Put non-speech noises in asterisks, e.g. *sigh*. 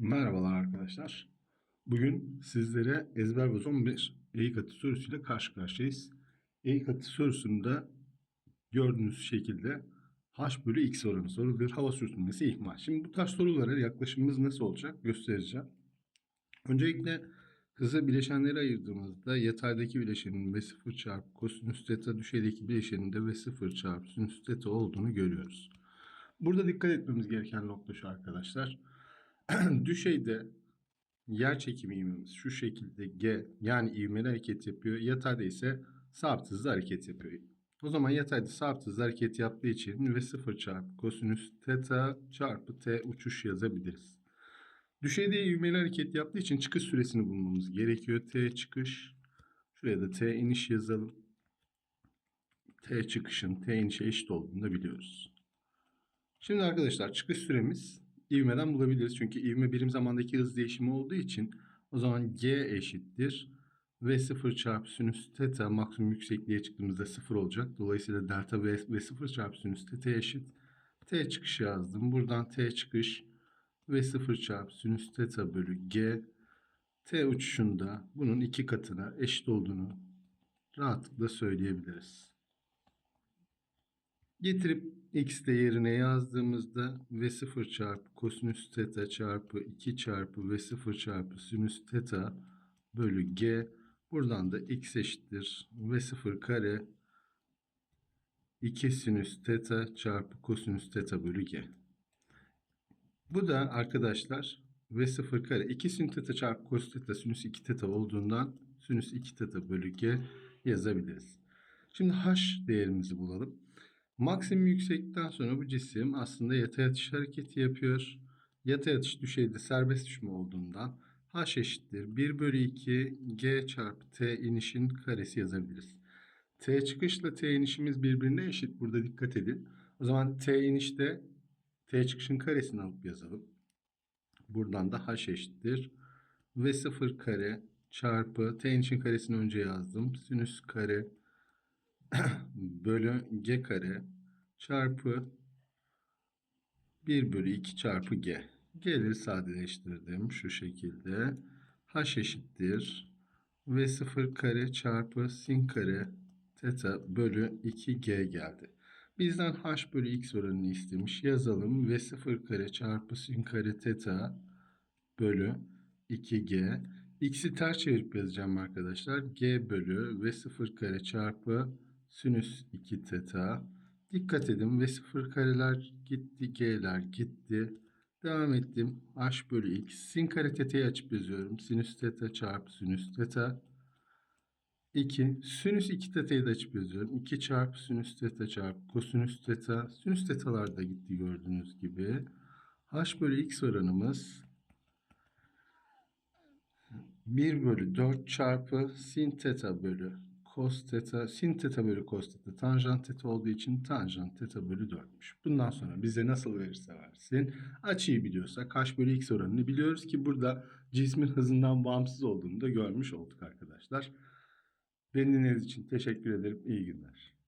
Merhabalar arkadaşlar. Bugün sizlere ezber bozon bir eğik atı sorusuyla karşı karşıyayız. Eğik atı sorusunda gördüğünüz şekilde h bölü x oranı soruluyor. Hava sürtünmesi ihmal. Şimdi bu tarz sorulara yaklaşımımız nasıl olacak göstereceğim. Öncelikle hızı bileşenlere ayırdığımızda yataydaki bileşenin V0 çarpı kosinüs teta, düşeydeki bileşenin de V0 çarpı sinüs teta olduğunu görüyoruz. Burada dikkat etmemiz gereken nokta şu arkadaşlar. *clears throat* Düşeyde yer çekimi ivmemiz şu şekilde G yani ivmeli hareket yapıyor. Yatayda ise sabit hızlı hareket yapıyor. O zaman yatayda sabit hızlı hareket yaptığı için ve 0 çarpı kosinüs teta çarpı t uçuş yazabiliriz. Düşeyde ivmeli hareket yaptığı için çıkış süresini bulmamız gerekiyor. T çıkış. Şuraya da T iniş yazalım. T çıkışın T inişe eşit olduğunu da biliyoruz. Şimdi arkadaşlar çıkış süremiz ivmeden bulabiliriz. Çünkü ivme birim zamandaki hız değişimi olduğu için o zaman g eşittir. V0 çarpı sinüs teta maksimum yüksekliğe çıktığımızda 0 olacak. Dolayısıyla delta V, V0 çarpı sinüs teta eşit. T çıkışı yazdım. Buradan T çıkış V0 çarpı sinüs teta bölü G. T uçuşunda bunun iki katına eşit olduğunu rahatlıkla söyleyebiliriz. Getirip x de yerine yazdığımızda v0 çarpı kosinüs teta çarpı 2 çarpı v0 çarpı sinüs teta bölü g. Buradan da x eşittir v0 kare 2 sinüs teta çarpı kosinüs teta bölü g. Bu da arkadaşlar v0 kare 2 sin teta çarpı cos teta sinüs 2 teta olduğundan sinüs 2 teta bölü g yazabiliriz. Şimdi h değerimizi bulalım. Maksimum yükseklikten sonra bu cisim aslında yatay atış hareketi yapıyor. Yatay atış düşeyde serbest düşme olduğundan h eşittir 1 bölü 2 g çarpı t inişin karesi yazabiliriz. T çıkışla t inişimiz birbirine eşit. Burada dikkat edin. O zaman t inişte t çıkışın karesini alıp yazalım. Buradan da h eşittir. V 0 kare çarpı t inişin karesini önce yazdım. Sinüs kare *clears throat* bölü g kare çarpı 1 bölü 2 çarpı g. G'leri sadeleştirdim şu şekilde. h eşittir. V 0 kare çarpı sin kare teta bölü 2g geldi. Bizden h bölü x oranını istemiş. Yazalım. V 0 kare çarpı sin kare teta bölü 2g. X'i ters çevirip yazacağım arkadaşlar. G bölü V 0 kare çarpı sinüs 2 teta. Dikkat edin ve sıfır kareler gitti, g'ler gitti. Devam ettim. h bölü x. Sin kare teta'yı açıp yazıyorum. Sinüs teta çarpı sinüs teta. 2. Sinüs 2 teta'yı da açıp yazıyorum. 2 çarpı sinüs teta çarpı kosinüs teta. Sinüs tetalar da gitti gördüğünüz gibi. h bölü x oranımız 1 bölü 4 çarpı sin teta bölü cos teta, sin teta bölü cos teta, tanjant teta olduğu için tanjant teta bölü 4'müş. Bundan sonra bize nasıl verirse versin. Açıyı biliyorsak h bölü x oranını biliyoruz ki burada cismin hızından bağımsız olduğunu da görmüş olduk arkadaşlar. Dinlediğiniz için teşekkür ederim. İyi günler.